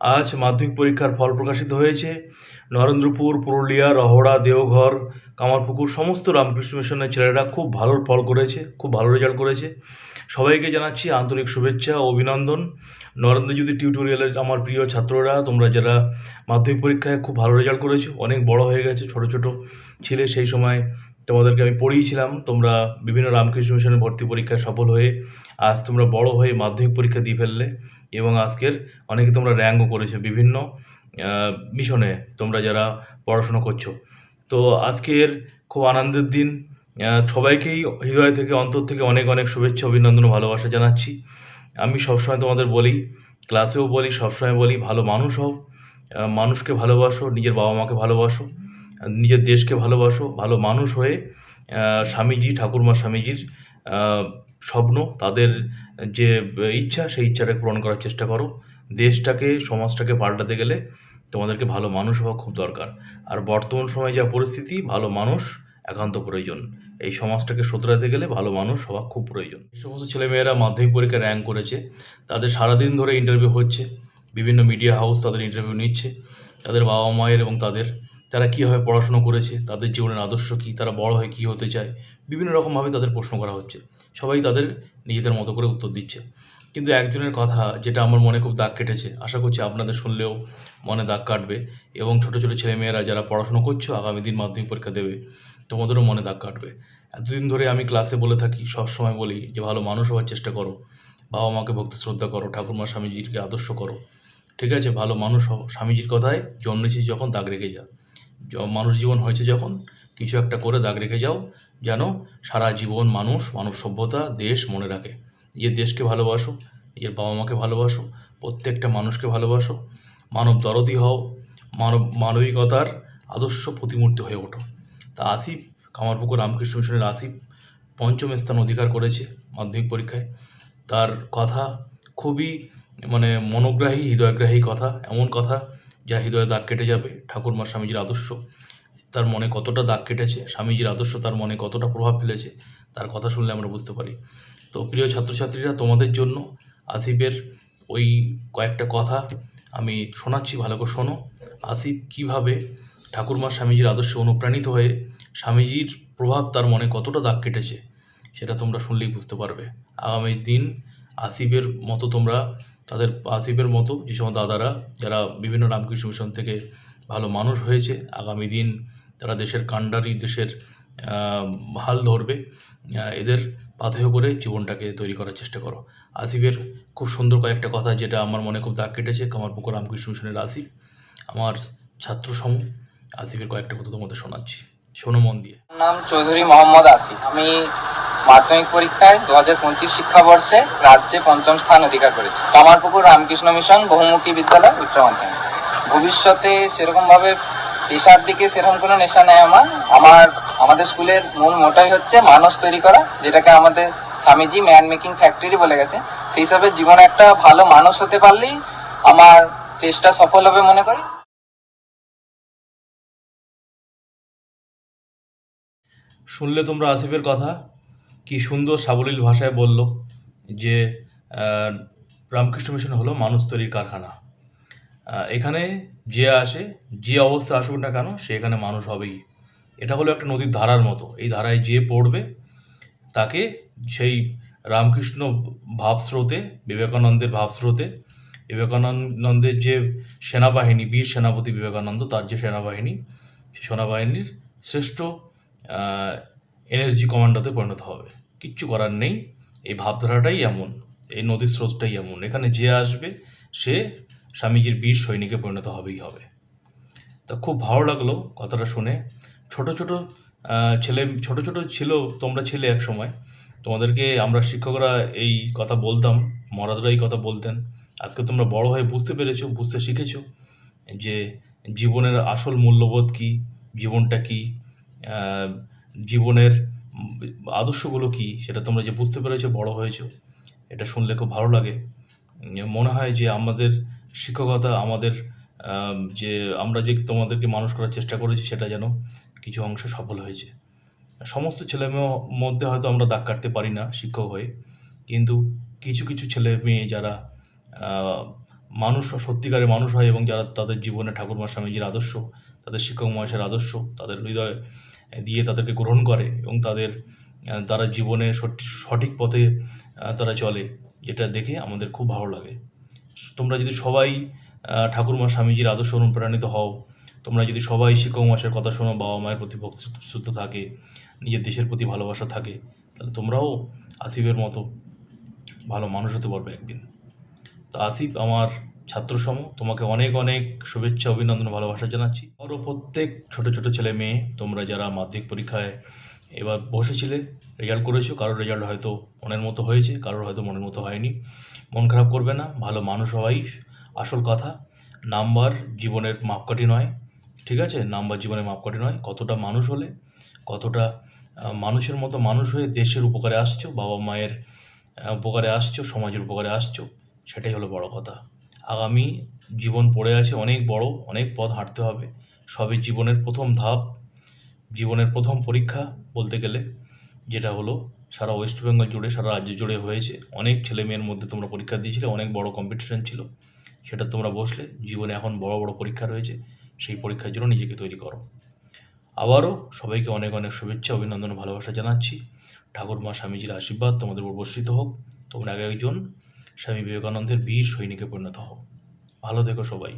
আজ মাধ্যমিক পরীক্ষার ফল প্রকাশিত হয়েছে। নরেন্দ্রপুর, পুরুলিয়া, রহড়া, দেওঘর, কামারপুকুর, সমস্ত রামকৃষ্ণ মিশনের ছেলেরা খুব ভালো ফল করেছে, খুব ভালো রেজাল্ট করেছে। সবাইকে জানাচ্ছি আন্তরিক শুভেচ্ছা ও অভিনন্দন। নরেন্দ্র নরেন্দ্রজ্যোতি টিউটোরিয়ালের আমার প্রিয় ছাত্ররা, তোমরা যারা মাধ্যমিক পরীক্ষায় খুব ভালো রেজাল্ট করেছ, অনেক বড় হয়ে গেছে, ছোট ছোট ছেলে সেই সময় তোমাদেরকে আমি পড়িয়েছিলাম। তোমরা বিভিন্ন রামকৃষ্ণ মিশনের ভর্তি পরীক্ষায় সফল হয়ে আজ তোমরা বড় হয়ে মাধ্যমিক পরীক্ষা দিয়ে ফেললে এবং আজকের অনেকে তোমরা র্যাঙ্কও করেছ বিভিন্ন মিশনে তোমরা যারা পড়াশোনা করছ। তো আজকের খুব আনন্দের দিন। সবাইকেই হৃদয় থেকে, অন্তর থেকে অনেক অনেক শুভেচ্ছা, অভিনন্দন ও ভালোবাসা জানাচ্ছি। আমি সবসময় তোমাদের বলি, ক্লাসেও বলি, সবসময় বলি, ভালো মানুষ হও মানুষকে ভালোবাসো, নিজের বাবা মাকে ভালোবাসো। নিজের দেশকে ভালোবাসো, ভালো মানুষ হয়ে স্বামীজি, ঠাকুরমা স্বামীজির স্বপ্ন, তাদের যে ইচ্ছা, সেই ইচ্ছাটাকে পূরণ করার চেষ্টা করো। দেশটাকে, সমাজটাকে পাল্টাতে গেলে তোমাদেরকে ভালো মানুষ হওয়া খুব দরকার। আর বর্তমান সময়ে যা পরিস্থিতি, ভালো মানুষ একান্ত প্রয়োজন। এই সমাজটাকে শোধরাতে গেলে ভালো মানুষ হওয়া খুব প্রয়োজন। এই সমস্ত ছেলেমেয়েরা মাধ্যমিক পরীক্ষায় র্যাঙ্ক করেছে। তাদের সারাদিন ধরে ইন্টারভিউ হচ্ছে। বিভিন্ন মিডিয়া হাউস তাদের ইন্টারভিউ নিচ্ছে। তাদের বাবা মায়ের এবং তাদের তারা কীভাবে পড়াশুনো করেছে, তাদের জীবনের আদর্শ কী, তারা বড় হয়ে কী হতে চায়, বিভিন্ন রকমভাবে তাদের প্রশ্ন করা হচ্ছে। সবাই তাদের নিজেদের মতো করে উত্তর দিচ্ছে। কিন্তু একজনের কথা যেটা আমার মনে খুব দাগ কেটেছে, আশা করছি আপনাদের শুনলেও মনে দাগ কাটবে এবং ছোটো ছোটো ছেলেমেয়েরা যারা পড়াশুনো করছ, আগামী দিন মাধ্যমিক পরীক্ষা দেবে, তোমাদেরও মনে দাগ কাটবে। এতদিন ধরে আমি ক্লাসে বলে থাকি, সব সময় বলি যে ভালো মানুষ হওয়ার চেষ্টা করো, বাবা মাকে ভক্তি শ্রদ্ধা করো, ঠাকুরমা স্বামীজিকে আদর্শ করো। ঠিক আছে, ভালো মানুষ হও, স্বামীজির কথায় জন্মেছিস যখন দাগ রেখে য- মানুষ জীবন হয়েছে যখন, কিছু একটা করে দাগ রেখে যাও, যেন সারা জীবন মানুষ, মানব সভ্যতা, দেশ মনে রাখে। নিজের দেশকে ভালোবাসো, নিজের বাবা মাকে ভালোবাসো, প্রত্যেকটা মানুষকে ভালোবাসো। মানব দরদি হও, মানব, মানবিকতার আদর্শ প্রতিমূর্তি হয়ে ওঠো। তা আসিফ, কামারপুকুর রামকৃষ্ণ মিশনের আসিফ, পঞ্চম স্থান অধিকার করেছে মাধ্যমিক পরীক্ষায়। তার কথা খুবই মানে মনোগ্রাহী, হৃদয়গ্রাহী কথা, এমন কথা যা হৃদয়ে দাগ কেটে যাবে, ঠাকুরমা স্বামীজির আদর্শ। তার মনে কতটা দাগ কেটেছে, স্বামীজির আদর্শ তার মনে কতটা প্রভাব ফেলেছে, তার কথা শুনলে আমরা বুঝতে পারি। তো প্রিয় ছাত্রছাত্রীরা, তোমাদের জন্য আসিফের ওই কয়েকটা কথা আমি শোনাচ্ছি, ভালো করে শোনো। আসিফ কীভাবে ঠাকুরমা স্বামীজির আদর্শে অনুপ্রাণিত হয়ে স্বামীজির প্রভাব তার মনে কতটা দাগ কেটেছে, সেটা তোমরা শুনলেই বুঝতে পারবে। আগামী দিন আসিফের মতো তোমরা, তাদের আসিফের মতো যে সমস্ত দাদারা, যারা বিভিন্ন রামকৃষ্ণ মিশন থেকে ভালো মানুষ হয়েছে, আগামী দিন তারা দেশের কাণ্ডারি, দেশের হাল ধরবে এদের পাথেয় করে জীবনটাকে তৈরি করার চেষ্টা করো। আসিফের খুব সুন্দর কয়েকটা কথা যেটা আমার মনে খুব দাগ কেটেছে কামারপুকুর রামকৃষ্ণ মিশনের আসিফ, আমার ছাত্র সমূহ, আসিফের কয়েকটা কথা তোমাদের শোনাচ্ছি। শোনো মন দিয়ে। নাম চৌধুরী মোহাম্মদ আসিফ। আমি মাধ্যমিক পরীক্ষায় দু হাজার পঁচিশ শিক্ষাবর্ষে রাজ্যে পঞ্চম স্থান অধিকার করেছি। কামারপুকুর রামকৃষ্ণ মিশন বহুমুখী বিদ্যালয়, উচ্চ মাধ্যমিক। ভবিষ্যতে সেরকম ভাবে পেশার দিকে সেরকম কোনো নেশা নেই আমার। আমার, আমাদের স্কুলের মূল মোটাই হচ্ছে মানুষ তৈরি করা, যেটাকে আমাদের স্বামীজি ম্যান মেকিং ফ্যাক্টরি বলে গেছে। সেই হিসাবে জীবনে একটা ভালো মানুষ হতে পারলেই আমার চেষ্টা সফল হবে মনে করি। শুনলে তোমরা আসিফের কথা। কি সুন্দর সাবলীল ভাষায় বলল যে রামকৃষ্ণ মিশন হলো মানুষ তৈরির কারখানা। এখানে যে আসে, যে অবস্থা আসুক না কেন, সে এখানে মানুষ হবেই। এটা হলো একটা নদীর ধারার মতো। এই ধারায় যে পড়বে, তাকে সেই রামকৃষ্ণ ভাবস্রোতে, বিবেকানন্দের ভাবস্রোতে, বিবেকানন্দের যে সেনাবাহিনী, বীর সেনাপতি বিবেকানন্দ, তার যে সেনাবাহিনী সেনাবাহিনীর শ্রেষ্ঠ এনার্জি কমান্ডারতে পরিণত হবে। কিচ্ছু করার নেই। এই ভাবধারাটাই এমন। এই নদীর স্রোতটাই এমন। এখানে যে আসবে, সে স্বামীজির বীর সৈনিকে পরিণত হবেই হবে। তা খুব ভালো লাগল কথাটা শুনে। ছোট ছোট ছেলে, ছোট ছোট ছিল, তোমরা ছিলে এক সময়। তোমাদেরকে আমরা শিক্ষকরা এই কথা বলতাম মরাদরা এই কথা বলতেন। আজকে তোমরা বড় হয়ে বুঝতে পেরেছ, বুঝতে শিখেছো যে জীবনের আসল মূল্যবোধ কী, জীবনটা কী জীবনের আদর্শগুলো কী, সেটা তোমরা যে বুঝতে পেরেছ, বড় হয়েছো, এটা শুনলে খুব ভালো লাগে। মনে হয় যে আমাদের শিক্ষকতা, আমাদের যে আমরা যে তোমাদেরকে মানুষ করার চেষ্টা করেছি, সেটা যেন কিছু অংশে সফল হয়েছে। সমস্ত ছেলে মেয়ের মধ্যে হয়তো আমরা দাগ কাটতে পারি না শিক্ষক হয়ে, কিন্তু কিছু কিছু ছেলে মেয়ে যারা মানুষ, সত্যিকারের মানুষ হয় এবং যারা তাদের জীবনে ঠাকুরমা স্বামীজির আদর্শ, তাদের শিক্ষক মহাশয়ের আদর্শ, তাদের হৃদয় দিয়ে তাদেরকে গ্রহণ করে এবং তাদের তারা জীবনে সঠিক পথে তারা চলে যেটা দেখে আমাদের খুব ভালো লাগে। তোমরা যদি সবাই ঠাকুরমা স্বামীজির আদর্শ অনুপ্রাণিত হও, তোমরা যদি সবাই শিক্ষক মাসের কথা শোনো, বাবা মায়ের প্রতি ভক্তিশুদ্ধ থাকে, নিজের দেশের প্রতি ভালোবাসা থাকে, তাহলে তোমরাও আসিফের মতো ভালো মানুষ হতে পারবে একদিন। তা আসিফ আমার ছাত্রসম, তোমাকে অনেক অনেক শুভেচ্ছা, অভিনন্দন, ভালোবাসা জানাচ্ছি। আরও প্রত্যেক ছোট ছোট ছেলে মেয়ে, তোমরা যারা মাধ্যমিক পরীক্ষায় এবার বসেছিলে রেজাল্ট করেছ, কারোর রেজাল্ট হয়তো মনের মতো হয়েছে, কারোর হয়তো মনের মতো হয়নি। মন খারাপ করবে না, ভালো মানুষ হওয়াই আসল কথা। নাম্বার জীবনের মাপকাঠি নয়, ঠিক আছে? নাম্বার জীবনের মাপকাঠি নয়, কতটা মানুষ হলে, কতটা মানুষের মতো মানুষ হয়ে দেশের উপকারে আসছো বাবা মায়ের উপকারে আসছো, সমাজের উপকারে আসছো, সেটাই হলো বড় কথা। আগামী জীবন পড়ে আছে অনেক বড়, অনেক পথ হাঁটতে হবে। সবই জীবনের প্রথম ধাপ, জীবনের প্রথম পরীক্ষা বলতে গেলে, যেটা হলো সারা ওয়েস্ট বেঙ্গল জুড়ে, সারা রাজ্য জুড়ে হয়েছে। অনেক ছেলে মেয়ের মধ্যে তোমরা পরীক্ষা দিয়েছিলে, অনেক বড় কম্পিটিশন ছিল। সেটা তোমরা বসলে, জীবনে এখন বড় বড় পরীক্ষা রয়েছে, সেই পরীক্ষার জন্য নিজেকে তৈরি করো। আবারও সবাইকে অনেক অনেক শুভেচ্ছা, অভিনন্দন, ভালোবাসা জানাচ্ছি। ঠাকুর মা স্বামীজির আশীর্বাদ তোমাদের উপর বর্ষিত হোক। তোমরা এক একজন স্বামী বিবেকানন্দের বীর সৈনিকে পরিণত হও। ভালো থেকো সবাই।